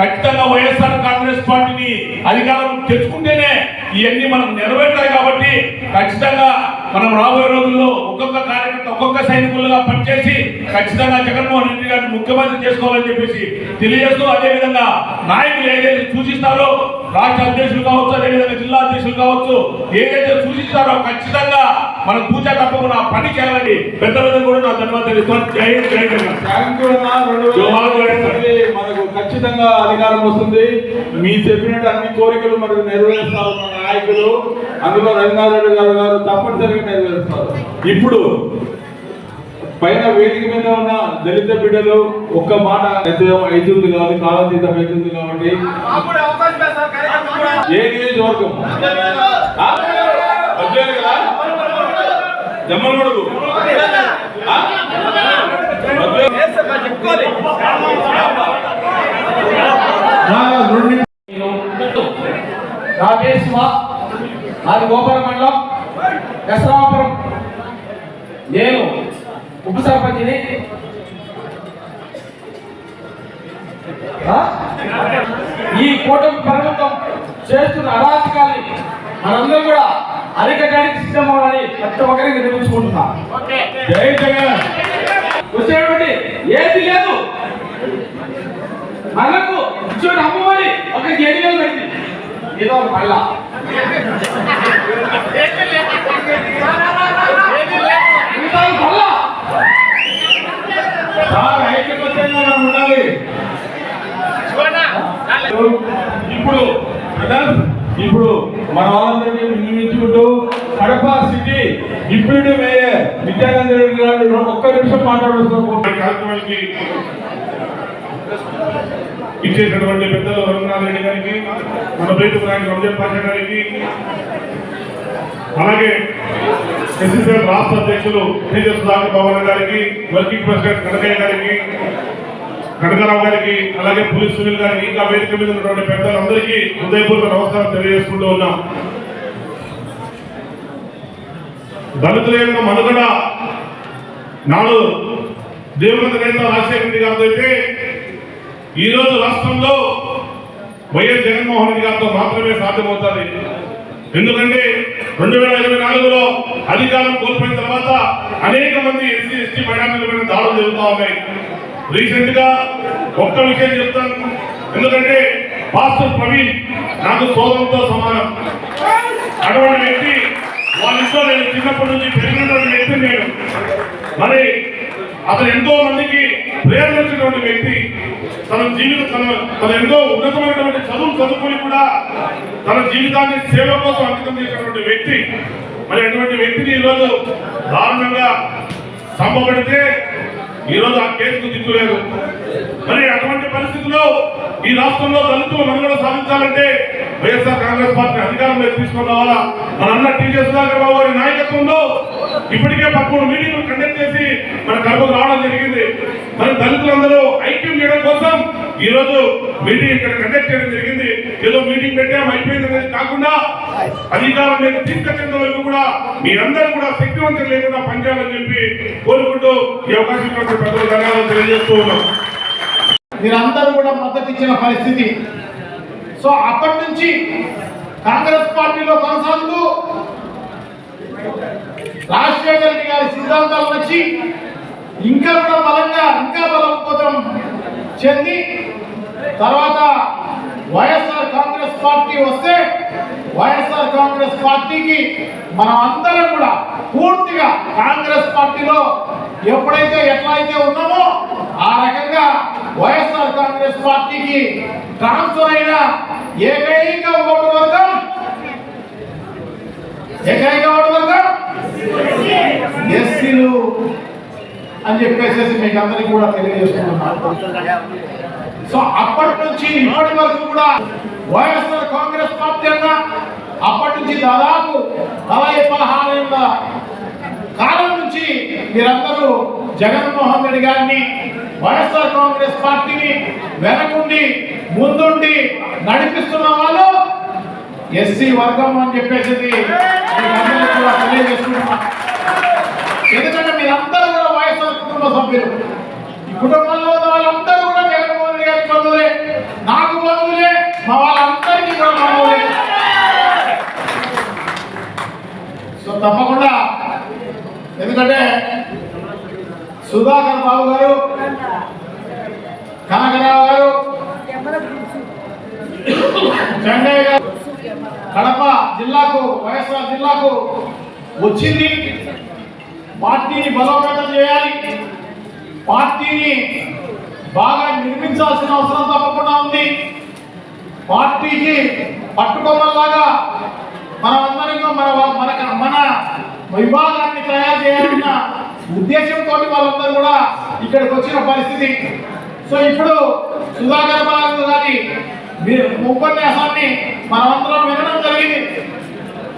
ఖచ్చితంగా వైఎస్ఆర్ కాంగ్రెస్ పార్టీని అధికారం తెచ్చుకుంటేనే ఇవన్నీ మనం నెరవేర్తాయి కాబట్టి ఖచ్చితంగా మనం రాబోయే రోజుల్లో ఒక్కొక్క కార్యకర్త ఒక్కొక్క సైనికులుగా పనిచేసి ఖచ్చితంగా జగన్మోహన్ రెడ్డి గారిని ముఖ్యమంత్రి చేసుకోవాలని చెప్పేసి తెలియజేస్తూ అదేవిధంగా నాయకులు ఏదైతే సూచిస్తారో రాష్ట్ర అధ్యక్షులు కావచ్చు అదేవిధంగా జిల్లా అధ్యక్షులు కావచ్చు ఏదైతే సూచిస్తారో ఖచ్చితంగా మనం పూజా తప్పకుండా పని చేయాలని పెద్ద పెద్దలు కూడా నా ధన్యవాదాలు ఇస్తున్నాను జై జై జగన్ ఖచ్చితంగా అధికారం వస్తుంది. మీ చెప్పినట్టు అన్ని కోరికలు మనకు నెరవేరుస్తారు మన నాయకులు అందులో రవీంద్రారెడ్డి గారు గారు తప్పనిసరిగా నెరవేరుస్తారు. ఇప్పుడు పైన వేదిక మీద ఉన్న దళిత బిడ్డలు ఒక్క మాట అవుతుంది కాబట్టి కాలాతీతం అవుతుంది కాబట్టి. ఏ నియోజకవర్గం ఆ? మాది గోపురం మండలం. దసరాపురం నేను ఉప సర్పంచిని? ఈ కూటమి ప్రభుత్వం చేస్తున్న అరాచకాల్ని మనందరం కూడా అరికట్టడానికి సిద్ధం అవ్వాలని ప్రతి ఒక్కరికి నిర్మించుకుంటున్నాం వచ్చేటువంటి ఏది లేదు. మనకు ఇచ్చేటి అమ్మఒడి ఒక ఏడు వేలు పెట్టింది ఏదో మళ్ళా ఇప్పుడు ఇప్పుడు మన వాళ్ళందరికీ నియమించుకుంటూ Kadapa city deputy mayor Nityananda Reddy గారు ఒక్క నిమిషం మాట్లాడుతున్నారు కార్యక్రమానికి ఇచ్చేటటువంటి పెద్దలు రఘునాథ్ రెడ్డి గారికి మన ప్రీతి నాయకులు రంజన్ పాషా గారికి అలాగే ఎస్ఎస్ఎల్ రాష్ట్ర అధ్యక్షులు తేజస్ సుధాకర్ భవన్ గారికి వర్కింగ్ ప్రెసిడెంట్ కనకయ్య గారికి కనకరావు గారికి అలాగే పోలీస్ సునీల్ గారికి ఇంకా వేదిక మీద ఉన్నటువంటి పెద్దలందరికీ హృదయపూర్వక నమస్కారం తెలియజేసుకుంటూ ఉన్నాం. దళితుల యొక్క మనుగడ నాడు దేవగత నేత రాజశేఖర రెడ్డి గారితో అయితే ఈరోజు రాష్ట్రంలో వైఎస్ జగన్మోహన్ రెడ్డి గారితో మాత్రమే సాధ్యమవుతుంది. ఎందుకంటే రెండు వేల ఇరవై నాలుగులో అధికారం కోల్పోయిన తర్వాత అనేక మంది ఎస్సీ ఎస్టీ మైనార్టీల మీద దాడులు జరుగుతూ ఉన్నాయి. రీసెంట్గా ఒక్క విషయం చెప్తాను. ఎందుకంటే పాస్టర్ ప్రవీణ్ నాకు సోదరుతో సమానం. అటువంటి వ్యక్తి వాళ్ళ ఇంట్లో నేను చిన్నప్పటి నుంచి పెరిగినటువంటి వ్యక్తి నేను. మరి అతను ఎంతో మందికి ప్రేరణించినటువంటి వ్యక్తి తన జీవితం తన తన ఎంతో ఉన్నతమైనటువంటి చదువు చదువుకొని కూడా తన జీవితాన్ని సేవ కోసం అంకితం చేసినటువంటి వ్యక్తి. మరి అటువంటి వ్యక్తిని ఈరోజు దారుణంగా చంపబడితే ఈరోజు ఆ కేసుకు దిక్కులేదు మరి అటువంటి పరిస్థితుల్లో ఈ రాష్ట్రంలో దళితులు మనుగడ సాధించాలంటే వైఎస్ఆర్ కాంగ్రెస్ పార్టీ అధికారంలో తీసుకుని రావాలా మన అన్న టీజే సుధాకర్ బాబు గారి నాయకత్వంలో ఇప్పటికే పదకొండు మీటింగ్లు కండక్ట్ చేసి మన కడపకు రావడం జరిగింది. మరి దళితులందరూ ఐక్యం చేయడం కోసం ఈ రోజు మీటింగ్ ఇక్కడ కండక్ట్ చేయడం జరిగింది. ఏదో మీటింగ్ పెట్టాం అయిపోయింది అనేది కాకుండా అధికారం మీద తీసుకొచ్చేంత వరకు కూడా మీరందరూ కూడా శక్తివంతం లేకుండా పనిచేయాలని చెప్పి కోరుకుంటూ ఈ అవకాశం ఇచ్చినటువంటి ధన్యవాదాలు తెలియజేస్తూ ఉన్నాం. మీరందరూ కూడా మద్దతు ఇచ్చిన పరిస్థితి. సో అప్పటి నుంచి కాంగ్రెస్ పార్టీలో కొనసాగుతూ రాజశేఖర రెడ్డి గారి సిద్ధాంతాలు నచ్చి ఇంకా కూడా బలంగా ఇంకా బలోపేతం చెంది తర్వాత వైఎస్ఆర్ కాంగ్రెస్ పార్టీ వస్తే వైఎస్ఆర్ కాంగ్రెస్ పార్టీకి మనం అందరం కూడా పూర్తిగా కాంగ్రెస్ పార్టీలో ఎప్పుడైతే ఎట్లా అయితే ఉన్నామో ఆ రకంగా వైఎస్ఆర్ కాంగ్రెస్ పార్టీకి ట్రాన్స్ఫర్ అయిన ఏకైక ఓటు వర్గం ఏకైక ఓటు వర్గం? ఎస్. అని చెప్పేసి మీకు అందరికి కూడా తెలియజేస్తున్నాను సో అప్పటి నుంచి ఇప్పటి వరకు కూడా వైఎస్ఆర్ కాంగ్రెస్ పార్టీ అన్న అప్పటి నుంచి దాదాపు నలభై పదహారేళ్ళ కాలం నుంచి మీరందరూ జగన్మోహన్ రెడ్డి గారిని వైఎస్ఆర్ కాంగ్రెస్ పార్టీని వెనకుండి ముందుండి నడిపిస్తున్న వాళ్ళు ఎస్సీ వర్గం అని చెప్పేసి కూడా తెలియజేస్తున్నాం ఎందుకంటే మీరందరూ కుటుంబ సభ్యులు. ఈ కుటుంబంలో ఉన్న వాళ్ళందరూ కూడా జగన్మోహన్ రెడ్డి గారి బంధువులే. నాకు బంధువులే మా వాళ్ళందరికీ కూడా మనోలే సో తప్పకుండా ఎందుకంటే సుధాకర్ బాబు గారు కనకరావు గారు చెన్నై గారు కడప జిల్లాకు వైఎస్ఆర్ జిల్లాకు వచ్చింది. పార్టీని బలోపేతం చేయాలి. పార్టీని బాగా నిర్మించాల్సిన అవసరం తప్పకుండా ఉంది. పార్టీకి పట్టుకోమల్లాగా మనమందరం మన మన మన విభాగాన్ని తయారు చేయాలన్న ఉద్దేశంతో వాళ్ళందరూ కూడా ఇక్కడికి వచ్చిన పరిస్థితి. సో ఇప్పుడు సుధాకర్ బాబు గారి మీ- ఉపన్యాసాన్ని మనమందరం వినడం జరిగింది.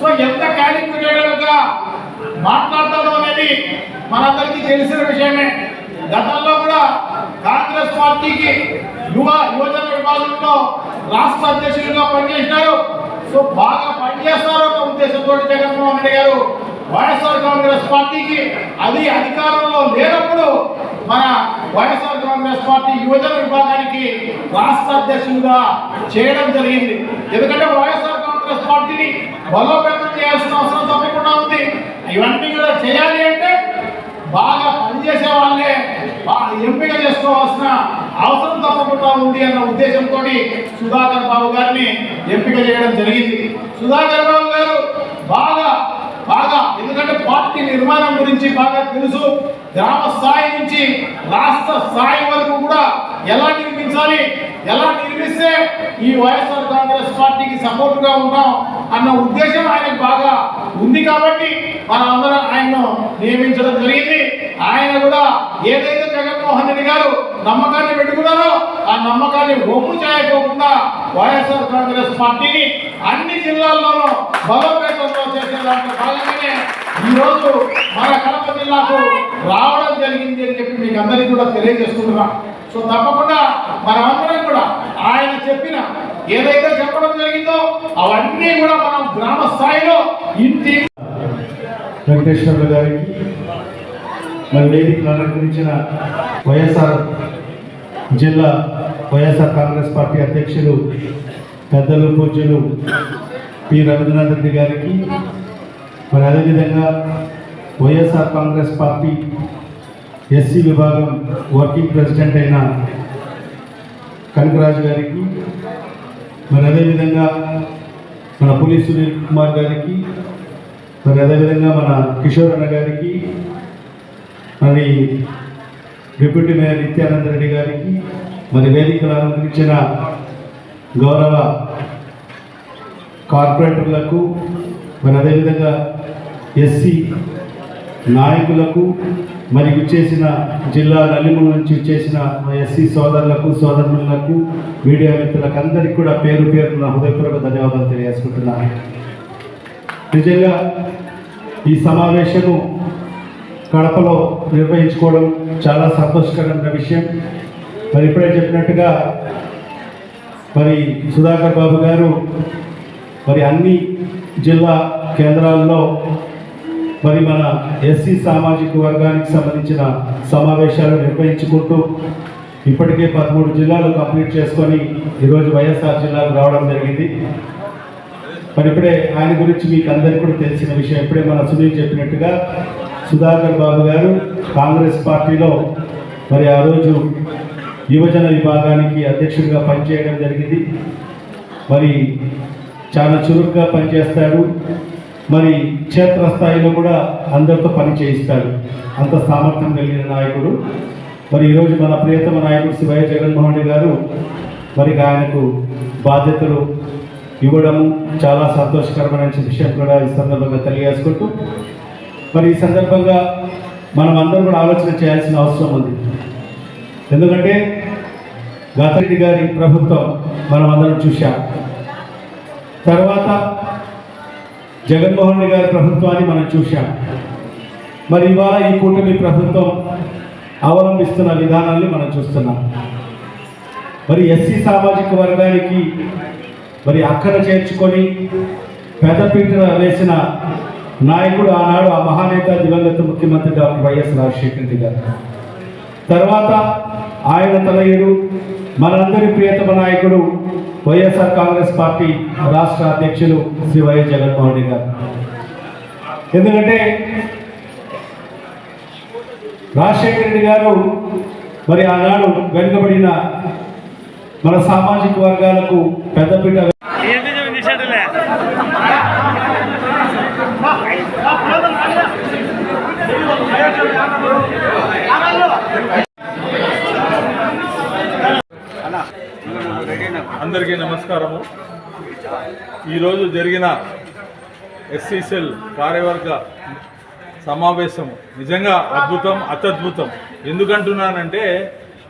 సో ఎంత క్యాలిక్యులేటర్గా మాట్లాడతాడో అనేది మనందరికీ తెలిసిన విషయమే. గతంలో కూడా కాంగ్రెస్ పార్టీకి యువ యువజన విభాగంలో రాష్ట్ర అధ్యక్షులుగా పనిచేసినారు. సో బాగా పనిచేస్తారు ఒక ఉద్దేశంతో జగన్మోహన్ రెడ్డి గారు. వైఎస్ఆర్ కాంగ్రెస్ పార్టీకి అది అధికారంలో లేనప్పుడు మన వైఎస్ఆర్ కాంగ్రెస్ పార్టీ యువజన విభాగానికి రాష్ట్ర అధ్యక్షులుగా చేయడం జరిగింది. ఎందుకంటే వైఎస్ఆర్ కాంగ్రెస్ పార్టీని బలోపేతం చేయాల్సిన అవసరం తప్పకుండా ఉంది. ఇవన్నీ కూడా చేయాలి అంటే బాగా పనిచేసే వాళ్ళే ఎంపిక చేసుకోవాల్సిన అవసరం తప్పకుండా ఉంది అన్న ఉద్దేశంతో సుధాకర్ బాబు గారిని ఎంపిక చేయడం జరిగింది. సుధాకర్ బాబు గారు బాగా బాగా ఎందుకంటే పార్టీ నిర్మాణం గురించి బాగా తెలుసు. గ్రామ స్థాయి నుంచి రాష్ట్ర స్థాయి వరకు కూడా ఎలా నిర్మించాలి ఎలా నిర్మిస్తే ఈ వైఎస్ఆర్ కాంగ్రెస్ పార్టీకి సపోర్ట్గా ఉంటాం అన్న ఉద్దేశం ఆయనకు బాగా ఉంది కాబట్టి మనందరం ఆయన్ను నియమించడం జరిగింది. ఆయన కూడా ఏదైతే జగన్మోహన్ రెడ్డి గారు నమ్మకాన్ని పెట్టుకున్నారో. ఆ నమ్మకాన్ని ఒమ్ము చేయకోకుండా వైఎస్ఆర్ కాంగ్రెస్ పార్టీని అన్ని జిల్లాల్లోనూ బలోపేతంలో చేసే దాంట్లో భాగంగానే ఈరోజు మన కడప జిల్లాకు రావడం జరిగింది అని చెప్పి మీకు అందరికీ కూడా తెలియజేసుకుంటున్నాం. సో తప్పకుండా మనమందరం కూడా ఆయన చెప్పిన ఏదైతే చెప్పడం జరిగిందో అవన్నీ కూడా మనం గ్రామ స్థాయిలో ఇంటి వెంకటేశ్వర్లు గారికి మరి వేదికలు అలంకరించిన వైఎస్ఆర్ జిల్లా వైఎస్ఆర్ కాంగ్రెస్ పార్టీ అధ్యక్షులు పెద్దలు పూజ్యులు పి. రవీంద్రనాథ్ రెడ్డి గారికి. మరి అదేవిధంగా వైఎస్ఆర్ కాంగ్రెస్ పార్టీ ఎస్సీ విభాగం వర్కింగ్ ప్రెసిడెంట్ అయిన కనకరాజు గారికి. మరి అదేవిధంగా మన పులి సునీల్ కుమార్ గారికి. మరి అదేవిధంగా మన కిషోర్ అన్న గారికి. మరి డిప్యూటీ మేయర్ నిత్యానంద రెడ్డి గారికి మరి వేదికలు అలంకరించిన గౌరవ కార్పొరేటర్లకు మరి అదేవిధంగా ఎస్సీ నాయకులకు మరి ఇచ్చేసిన జిల్లా నలుమూల నుంచి ఇచ్చేసిన ఎస్సీ సోదరులకు సోదరులకు మీడియా మిత్రులకు అందరికీ కూడా పేరు పేరు నా హృదయపూర్వక ధన్యవాదాలు తెలియజేసుకుంటున్నాను. నిజంగా ఈ సమావేశము కడపలో నిర్వహించుకోవడం చాలా సంతోషకరమైన విషయం. మరి ఇప్పుడే చెప్పినట్టుగా మరి సుధాకర్ బాబు గారు మరి అన్ని జిల్లా కేంద్రాల్లో మరి మన ఎస్సీ సామాజిక వర్గానికి సంబంధించిన సమావేశాలు నిర్వహించుకుంటూ ఇప్పటికే పదమూడు జిల్లాలు కంప్లీట్ చేసుకొని ఈరోజు వైఎస్ఆర్ జిల్లాకు రావడం జరిగింది. మరి ఇప్పుడే ఆయన గురించి మీకు అందరికీ కూడా తెలిసిన విషయం. ఇప్పుడే మన సునీల్ చెప్పినట్టుగా సుధాకర్ బాబు గారు కాంగ్రెస్ పార్టీలో మరి ఆ రోజు యువజన విభాగానికి అధ్యక్షుడిగా పనిచేయడం జరిగింది. మరి చాలా చురుగ్గా పనిచేస్తాడు. మరి క్షేత్రస్థాయిలో కూడా అందరితో పని చేయిస్తాడు. అంత సామర్థ్యం కలిగిన నాయకుడు. మరి ఈరోజు మన ప్రియతమ నాయకుడు శివయ్య జగన్మోహన్ రెడ్డి గారు మరి ఆయనకు బాధ్యతలు ఇవ్వడము చాలా సంతోషకరమైన విషయం కూడా ఈ సందర్భంగా తెలియజేసుకుంటూ మరి ఈ సందర్భంగా మనం అందరం కూడా ఆలోచన చేయాల్సిన అవసరం ఉంది. ఎందుకంటే గతరెడ్డి గారి ప్రభుత్వం మనం అందరం చూశాం. తర్వాత జగన్మోహన్ రెడ్డి గారి ప్రభుత్వాన్ని మనం చూశాం. మరి ఇవాళ ఈ కూటమి ప్రభుత్వం అవలంబిస్తున్న విధానాన్ని మనం చూస్తున్నాం. మరి ఎస్సీ సామాజిక వర్గానికి మరి అక్కడ చేర్చుకొని పెద్దపీట వేసిన నాయకుడు ఆనాడు ఆ మహానేత దివంగత ముఖ్యమంత్రి డాక్టర్ వైఎస్ రాజశేఖర రెడ్డి గారు. తర్వాత ఆయన తనయుడు మనందరి ప్రియతమ నాయకుడు వైఎస్ఆర్ కాంగ్రెస్ పార్టీ రాష్ట్ర అధ్యక్షులు శ్రీ వైఎస్ జగన్మోహన్ రెడ్డి గారు. ఎందుకంటే రాజశేఖర రెడ్డి గారు మరి ఆనాడు వెనుకబడిన మన సామాజిక వర్గాలకు పెద్దపీట అందరికీ నమస్కారము. ఈరోజు జరిగిన ఎస్సీసెల్ కార్యవర్గ సమావేశం నిజంగా అద్భుతం అత్యద్భుతం. ఎందుకంటున్నానంటే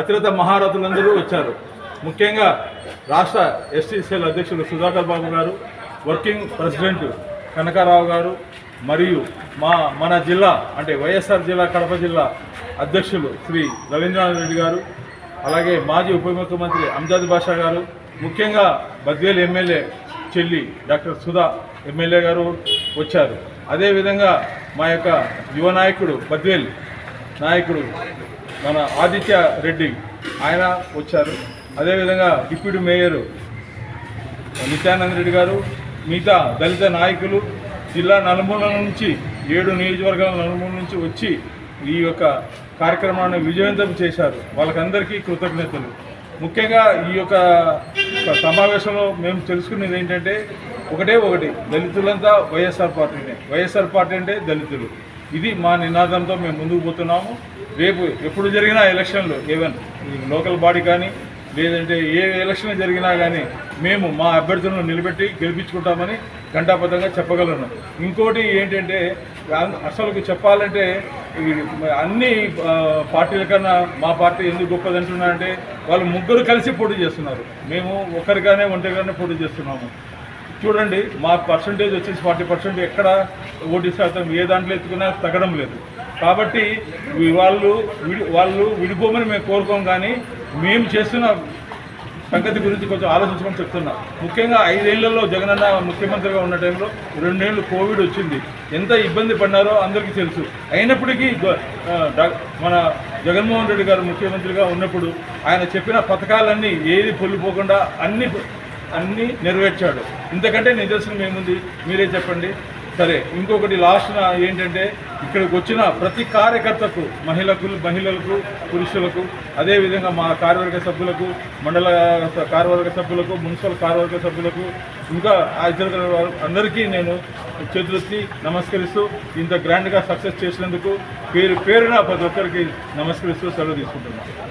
అతిరత మహారథులందరూ వచ్చారు. ముఖ్యంగా రాష్ట్ర ఎస్టీసీఎల్ అధ్యక్షులు సుధాకర్ బాబు గారు వర్కింగ్ ప్రెసిడెంట్ కనకారావు గారు మరియు మా మన జిల్లా అంటే వైఎస్ఆర్ జిల్లా కడప జిల్లా అధ్యక్షులు శ్రీ రవీంద్రనాథ్ రెడ్డి గారు అలాగే మాజీ ఉప ముఖ్యమంత్రి అంజాద్ బాషా గారు ముఖ్యంగా బద్వేల్ ఎమ్మెల్యే చెల్లి డాక్టర్ సుధా ఎమ్మెల్యే గారు వచ్చారు. అదేవిధంగా మా యొక్క యువ నాయకుడు బద్వేల్ నాయకుడు మన ఆదిత్య రెడ్డి ఆయన వచ్చారు. అదేవిధంగా డిప్యూటీ మేయరు నిత్యానంద రెడ్డి గారు మిగతా దళిత నాయకులు జిల్లా నలుమూల నుంచి ఏడు నియోజకవర్గాల నలుమూల నుంచి వచ్చి ఈ యొక్క కార్యక్రమాన్ని విజయవంతం చేశారు. వాళ్ళకందరికీ కృతజ్ఞతలు. ముఖ్యంగా ఈ యొక్క సమావేశంలో మేము తెలుసుకునేది ఏంటంటే ఒకటే ఒకటి దళితులంతా వైఎస్ఆర్ పార్టీనే. వైఎస్ఆర్ పార్టీ అంటే దళితులు. ఇది మా నినాదంతో మేము ముందుకు పోతున్నాము. రేపు ఎప్పుడు జరిగినా ఎలక్షన్లు ఈవెన్ లోకల్ బాడీ కానీ లేదంటే ఏ ఎలక్షన్ జరిగినా కానీ మేము మా అభ్యర్థులను నిలబెట్టి గెలిపించుకుంటామని ఘంటాబద్ధంగా చెప్పగలను. ఇంకోటి ఏంటంటే అన్- అసలు చెప్పాలంటే అన్ని పార్టీల కన్నా మా పార్టీ ఎందుకు గొప్పది అంటున్నారంటే వాళ్ళు ముగ్గురు కలిసి పోటీ చేస్తున్నారు. మేము ఒకరిగానే ఒంటరిగానే పోటీ చేస్తున్నాము. చూడండి మా పర్సంటేజ్ వచ్చేసి ఫార్టీ పర్సెంట్ ఎక్కడ ఓటు శాతం ఏ దాంట్లో ఎత్తుకున్నా తగ్గడం లేదు. కాబట్టి వాళ్ళు విడి వాళ్ళు విడిపోమని మేము కోరుకోం కానీ మేము చేస్తున్న సంగతి గురించి కొంచెం ఆలోచించమని చెప్తున్నా. ముఖ్యంగా ఐదేళ్ళలో జగనన్న ముఖ్యమంత్రిగా ఉన్న టైంలో రెండేళ్ళు కోవిడ్ వచ్చింది. ఎంత ఇబ్బంది పడినారో అందరికీ తెలుసు. అయినప్పటికీ మన జగన్మోహన్ రెడ్డి గారు ముఖ్యమంత్రిగా ఉన్నప్పుడు ఆయన చెప్పిన పథకాలన్నీ ఏది పొల్లిపోకుండా అన్ని అన్నీ నెరవేర్చాడు. ఇంతకంటే నిదర్శనం ఏముంది? మీరే చెప్పండి. సరే ఇంకొకటి లాస్ట్ ఏంటంటే ఇక్కడికి వచ్చిన ప్రతి కార్యకర్తకు మహిళకు మహిళలకు పురుషులకు అదేవిధంగా మా కార్యవర్గ సభ్యులకు మండల కార్యవర్గ సభ్యులకు మున్సిపల్ కార్యవర్గ సభ్యులకు ఇంకా ఆ ఇతర అందరికీ నేను చేతులెత్తి నమస్కరిస్తూ ఇంత గ్రాండ్గా సక్సెస్ చేసినందుకు పేరు పేరున ప్రతి ఒక్కరికి నమస్కరిస్తూ సెలవు తీసుకుంటున్నాను.